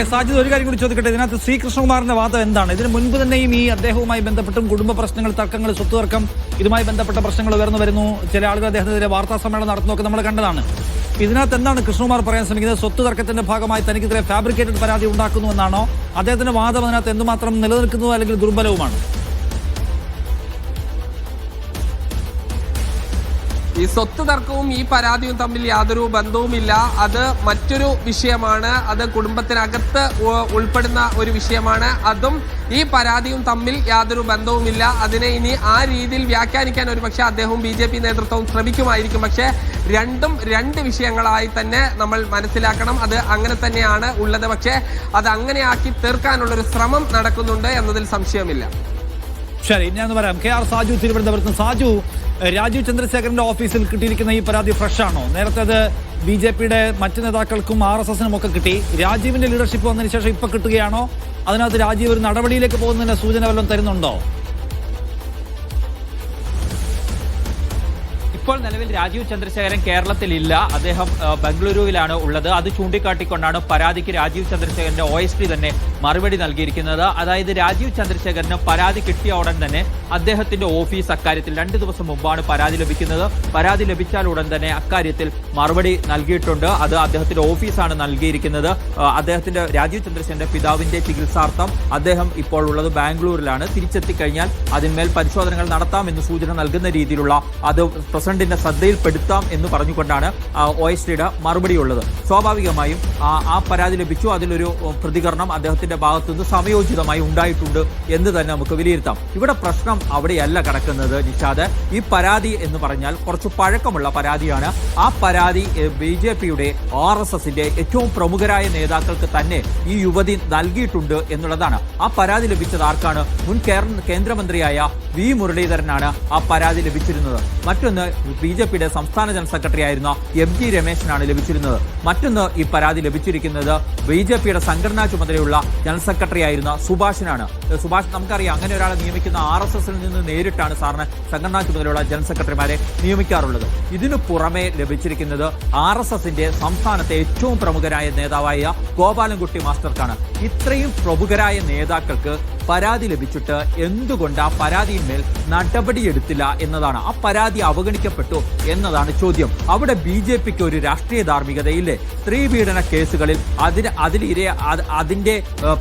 Okay Sajid ഒരു കാര്യം കൂടി ചോദിക്കട്ടെ. ഇതിനകത്ത് ശ്രീകൃഷ്ണകുമാറിന്റെ വാദം എന്താണ്? ഇതിന് മുൻപ് തന്നെയും ഈ അദ്ദേഹവുമായി ബന്ധപ്പെട്ടും കുടുംബ പ്രശ്നങ്ങൾ തർക്കങ്ങൾ സ്വത്ത് തർക്കം ഇതുമായി ബന്ധപ്പെട്ട പ്രശ്നങ്ങൾ ഉയർന്നു വരുന്നു. ചില ആളുകൾ അദ്ദേഹത്തിനെതിരെ വാർത്താ സമ്മേളനം നടത്തുന്നൊക്കെ നമ്മൾ കണ്ടതാണ്. ഇതിനകത്ത് എന്താണ് കൃഷ്ണകുമാർ പറയാൻ ശ്രമിക്കുന്നത്? സ്വത്ത് തർക്കത്തിന്റെ ഭാഗമായി തനിക്കെതിരെ ഫാബ്രിക്കേറ്റഡ് പരാതി ഉണ്ടാക്കുന്നു എന്നാണോ? അദ്ദേഹത്തിന്റെ വാദം അതിനകത്ത് എന്തുമാത്രം നിലനിൽക്കുന്നു അല്ലെങ്കിൽ ദുർബലവുമാണ്? ഈ സ്വത്ത് തർക്കവും ഈ പരാതിയും തമ്മിൽ യാതൊരു ബന്ധവുമില്ല. അത് മറ്റൊരു വിഷയമാണ്. അത് കുടുംബത്തിനകത്ത് ഉൾപ്പെടുന്ന ഒരു വിഷയമാണ്. അതും ഈ പരാതിയും തമ്മിൽ യാതൊരു ബന്ധവുമില്ല. അതിനെ ഇനി ആ രീതിയിൽ വ്യാഖ്യാനിക്കാൻ ഒരു പക്ഷേ അദ്ദേഹവും ബി ജെ പി നേതൃത്വവും ശ്രമിക്കുമായിരിക്കും. പക്ഷേ രണ്ടും രണ്ട് വിഷയങ്ങളായി തന്നെ നമ്മൾ മനസ്സിലാക്കണം. അത് അങ്ങനെ തന്നെയാണ് ഉള്ളത്. പക്ഷേ അത് അങ്ങനെയാക്കി തീർക്കാനുള്ളൊരു ശ്രമം നടക്കുന്നുണ്ട് എന്നതിൽ സംശയമില്ല. ശരി ഞാൻ പറയാം. കെ ആർ സാജു തിരുവനന്തപുരത്ത് സാജു രാജീവ് ചന്ദ്രശേഖരന്റെ ഓഫീസിൽ കിട്ടിയിരിക്കുന്ന ഈ പരാതി ഫ്രഷ് ആണോ നേരത്തെ അത് ബി ജെ പിയുടെ മറ്റ് നേതാക്കൾക്കും ആർ എസ് എസിനും ഒക്കെ കിട്ടി. രാജീവിന്റെ ലീഡർഷിപ്പ് വന്നതിന് ശേഷം ഇപ്പൊ കിട്ടുകയാണോ? അതിനകത്ത് രാജീവ് ഒരു നടപടിയിലേക്ക് പോകുന്നതിന്റെ സൂചന വല്ലതും തരുന്നുണ്ടോ? ഇപ്പോൾ നിലവിൽ രാജീവ് ചന്ദ്രശേഖരൻ കേരളത്തിലില്ല. അദ്ദേഹം ബംഗളൂരുവിലാണ് ഉള്ളത്. അത് ചൂണ്ടിക്കാട്ടിക്കൊണ്ടാണ് പരാതിക്ക് രാജീവ് ചന്ദ്രശേഖരന്റെ ഒ എസ് പി തന്നെ മറുപടി നൽകിയിരിക്കുന്നത്. അതായത് രാജീവ് ചന്ദ്രശേഖരന് പരാതി കിട്ടിയ ഉടൻ തന്നെ അദ്ദേഹത്തിന്റെ ഓഫീസ് അക്കാര്യത്തിൽ രണ്ട് ദിവസം മുമ്പാണ് പരാതി ലഭിക്കുന്നത്. പരാതി ലഭിച്ചാൽ ഉടൻ തന്നെ അക്കാര്യത്തിൽ മറുപടി നൽകിയിട്ടുണ്ട്. അത് അദ്ദേഹത്തിന്റെ ഓഫീസാണ് നൽകിയിരിക്കുന്നത്. അദ്ദേഹത്തിന്റെ രാജീവ് ചന്ദ്രശേഖരന്റെ പിതാവിന്റെ ചികിത്സാർത്ഥം അദ്ദേഹം ഇപ്പോൾ ഉള്ളത് ബാംഗ്ലൂരിലാണ്. തിരിച്ചെത്തിക്കഴിഞ്ഞാൽ അതിന്മേൽ പരിശോധനകൾ നടത്താമെന്ന് സൂചന നൽകുന്ന രീതിയിലുള്ള അത് പ്രസിഡന്റിന്റെ ശ്രദ്ധയിൽപ്പെടുത്താം എന്ന് പറഞ്ഞുകൊണ്ടാണ് ഒ എസ് ഡിയുടെ മറുപടി ഉള്ളത് സ്വാഭാവികമായും ആ, പരാതി ലഭിച്ചു. അതിലൊരു പ്രതികരണം അദ്ദേഹത്തിന്റെ ഭാഗത്തുനിന്ന് സമയോചിതമായി ഉണ്ടായിട്ടുണ്ട് എന്ന് തന്നെ നമുക്ക് വിലയിരുത്താം. ഇവിടെ പ്രശ്നം അവിടെയല്ല കിടക്കുന്നത് നിഷാദ്. ഈ പരാതി എന്ന് പറഞ്ഞാൽ കുറച്ച് പഴക്കമുള്ള പരാതിയാണ്. ആ പരാതി ബി ജെ പിയുടെ ആർ എസ് എസിന്റെ ഏറ്റവും പ്രമുഖരായ നേതാക്കൾക്ക് തന്നെ ഈ യുവതി നൽകിയിട്ടുണ്ട് എന്നുള്ളതാണ്. ആ പരാതി ലഭിച്ചത് ആർക്കാണ്? മുൻ കേന്ദ്രമന്ത്രിയായ വി മുരളീധരനാണ് ആ പരാതി ലഭിച്ചിരുന്നത്. മറ്റൊന്ന് ബി ജെ പിയുടെ സംസ്ഥാന ജനറൽ സെക്രട്ടറി ആയിരുന്ന എം ജി രമേശനാണ് ലഭിച്ചിരുന്നത്. മറ്റൊന്ന് ഈ പരാതി ലഭിച്ചിരിക്കുന്നത് ബി ജെ പിയുടെ സംഘടനാ ചുമതലയുള്ള ജനറൽ സെക്രട്ടറി ആയിരുന്ന സുഭാഷിനാണ് സുഭാഷ് നമുക്കറിയാം അങ്ങനെ ഒരാളെ നിയമിക്കുന്ന ആർ എസ് എസിൽ നിന്ന് നേരിട്ടാണ് സാറിന് സംഘടനാ ചുമതലയുള്ള ജനറൽ സെക്രട്ടറിമാരെ നിയമിക്കാറുള്ളത്. ഇതിനു പുറമെ ലഭിച്ചിരിക്കുന്നത് ആർ എസ് എസിന്റെ സംസ്ഥാനത്തെ ഏറ്റവും പ്രമുഖരായ നേതാവായ ഗോപാലൻകുട്ടി മാസ്റ്റർക്കാണ്. ഇത്രയും പ്രമുഖരായ നേതാക്കൾക്ക് പരാതി ലഭിച്ചിട്ട് എന്തുകൊണ്ട് ആ പരാതിയിന്മേൽ നടപടിയെടുത്തില്ല എന്നതാണ്. ആ പരാതി അവഗണിക്കപ്പെട്ടു എന്നതാണ് ചോദ്യം. അവിടെ ബി ജെ പിക്ക് ഒരു രാഷ്ട്രീയ ധാർമ്മികതയില്ലേ? സ്ത്രീ പീഡന കേസുകളിൽ അതിന് അതിലിരെ അത് അതിന്റെ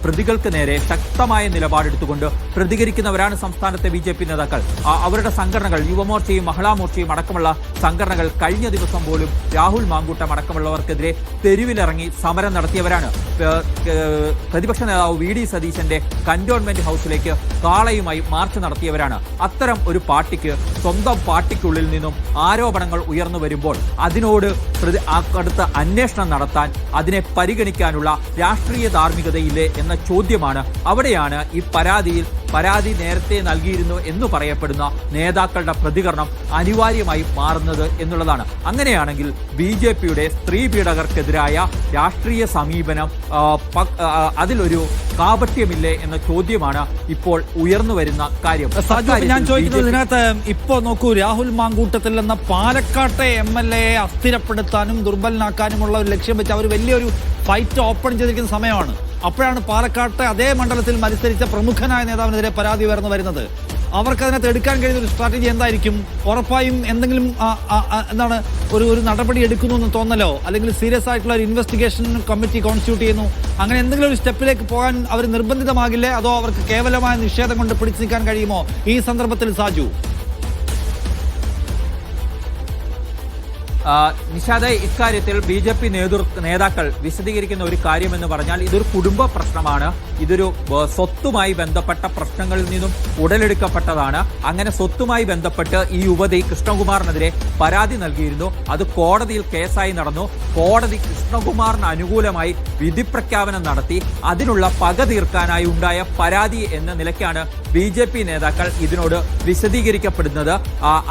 പ്രതികൾക്ക് നേരെ ശക്തമായ നിലപാടെടുത്തുകൊണ്ട് പ്രതികരിക്കുന്നവരാണ് സംസ്ഥാനത്തെ ബി ജെ പി നേതാക്കൾ. അവരുടെ സംഘടനകൾ യുവമോർച്ചയും മഹിളാമോർച്ചയും അടക്കമുള്ള സംഘടനകൾ കഴിഞ്ഞ ദിവസം പോലും രാഹുൽ മാങ്കൂട്ടം അടക്കമുള്ളവർക്കെതിരെ തെരുവിലിറങ്ങി സമരം നടത്തിയവരാണ്. പ്രതിപക്ഷ നേതാവ് വി ഡി സതീശന്റെ കന്റോൺമെന്റ് ഹൗസിലേക്ക് കാളയുമായി മാർച്ച് നടത്തിയവരാണ്. അത്തരം ഒരു പാർട്ടിക്ക് സ്വന്തം പാർട്ടിക്കുള്ളിൽ നിന്നും ആരോപണങ്ങൾ ഉയർന്നു വരുമ്പോൾ അതിനോട് ആ അന്വേഷണം നടത്താൻ അതിനെ പരിഗണിക്കാനുള്ള രാഷ്ട്രീയ ധാർമ്മികതയില്ലേ എന്ന ചോദ്യമാണ് അവിടെയാണ് ഈ പരാതിയിൽ പരാതി നേരത്തെ നൽകിയിരുന്നു എന്ന് പറയപ്പെടുന്ന നേതാക്കളുടെ പ്രതികരണം അനിവാര്യമായി മാറുന്നത് എന്നുള്ളതാണ്. അങ്ങനെയാണെങ്കിൽ ബി ജെ പിയുടെ സ്ത്രീ പീഡകർക്കെതിരായ രാഷ്ട്രീയ സമീപനം അതിലൊരു കാപട്യമില്ലേ എന്ന ചോദ്യമാണ് ഇപ്പോൾ ഉയർന്നു വരുന്ന കാര്യം. ഞാൻ ചോദിക്കുന്നത് ഇതിനകത്ത് ഇപ്പോ നോക്കൂ രാഹുൽ മാങ്കൂട്ടത്തിൽ എന്ന പാലക്കാട്ടെ എം എൽ എ അസ്ഥിരപ്പെടുത്താനും ദുർബലനാക്കാനുമുള്ള ഒരു ലക്ഷ്യം വെച്ച് അവർ വലിയൊരു ഫൈറ്റ് ഓപ്പൺ ചെയ്തിരിക്കുന്ന സമയമാണ്. അപ്പോഴാണ് പാലക്കാട്ടെ അതേ മണ്ഡലത്തിൽ മത്സരിച്ച പ്രമുഖനായ നേതാവിനെതിരെ പരാതി ഉയർന്നു വരുന്നത്. അവർക്ക് അതിനകത്ത് എടുക്കാൻ കഴിയുന്ന ഒരു സ്ട്രാറ്റജി എന്തായിരിക്കും? ഉറപ്പായും എന്തെങ്കിലും എന്താണ് ഒരു ഒരു നടപടി എടുക്കുന്നു എന്ന് തോന്നലോ? അല്ലെങ്കിൽ സീരിയസ് ആയിട്ടുള്ള ഒരു ഇൻവെസ്റ്റിഗേഷൻ കമ്മിറ്റി കോൺസ്റ്റിറ്റ്യൂട്ട് ചെയ്യുന്നു? അങ്ങനെ എന്തെങ്കിലും ഒരു സ്റ്റെപ്പിലേക്ക് പോകാൻ അവർ നിർബന്ധിതമാകില്ലേ? അതോ അവർക്ക് കേവലമായ നിഷേധം കൊണ്ട് പിടിച്ചു നിൽക്കാൻ കഴിയുമോ? ഈ സന്ദർഭത്തിൽ സാജു. നിഷാദ് ഇക്കാര്യത്തിൽ ബി ജെ പി നേതൃ നേതാക്കൾ വിശദീകരിക്കുന്ന ഒരു കാര്യമെന്ന് പറഞ്ഞാൽ ഇതൊരു കുടുംബ പ്രശ്നമാണ്. ഇതൊരു സ്വത്തുമായി ബന്ധപ്പെട്ട പ്രശ്നങ്ങളിൽ നിന്നും ഉടലെടുക്കപ്പെട്ടതാണ്. അങ്ങനെ സ്വത്തുമായി ബന്ധപ്പെട്ട് ഈ യുവതി കൃഷ്ണകുമാറിനെതിരെ പരാതി നൽകിയിരുന്നു. അത് കോടതിയിൽ കേസായി നടന്നു. കോടതി കൃഷ്ണകുമാറിന് അനുകൂലമായി വിധിപ്രഖ്യാപനം നടത്തി. അതിനുള്ള പക തീർക്കാനായി ഉണ്ടായ പരാതി എന്ന നിലയ്ക്കാണ് ബി ജെ പി നേതാക്കൾ ഇതിനോട് വിശദീകരിക്കപ്പെടുന്നത്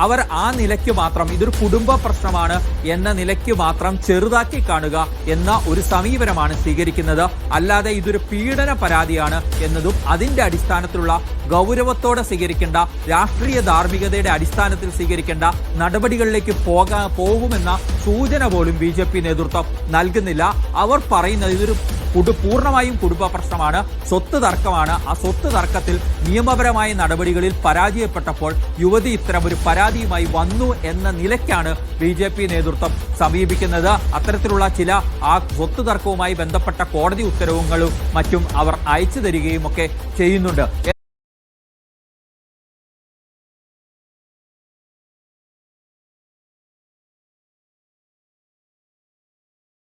അവർ ആ നിലയ്ക്ക് മാത്രം ഇതൊരു കുടുംബ പ്രശ്നമാണ് എന്ന നിലയ്ക്ക് മാത്രം ചെറുതാക്കി കാണുക എന്ന ഒരു സമീപനമാണ് സ്വീകരിക്കുന്നത്. അല്ലാതെ ഇതൊരു പീഡന പരാതിയാണ് എന്നതും അതിന്റെ അടിസ്ഥാനത്തിലുള്ള ഗൗരവത്തോടെ സ്വീകരിക്കേണ്ട രാഷ്ട്രീയ ധാർമ്മികതയുടെ അടിസ്ഥാനത്തിൽ സ്വീകരിക്കേണ്ട നടപടികളിലേക്ക് പോകാ പോകുമെന്ന സൂചന പോലും ബി നേതൃത്വം നൽകുന്നില്ല. അവർ പറയുന്നത് ഇതൊരു കുടു പൂർണമായും കുടുംബ പ്രശ്നമാണ് സ്വത്ത് തർക്കമാണ്. ആ സ്വത്ത് തർക്കത്തിൽ നിയമപരമായ നടപടികളിൽ പരാജയപ്പെട്ടപ്പോൾ യുവതി ഇത്തരം ഒരു പരാതിയുമായി വന്നു എന്ന നിലയ്ക്കാണ് ബി ജെ പി നേതൃത്വം സമീപിക്കുന്നത്. അത്തരത്തിലുള്ള ചില ആ സ്വത്ത് തർക്കവുമായി ബന്ധപ്പെട്ട കോടതി ഉത്തരവുകളും മറ്റും അവർ അയച്ചു തരികയും ഒക്കെ ചെയ്യുന്നുണ്ട്.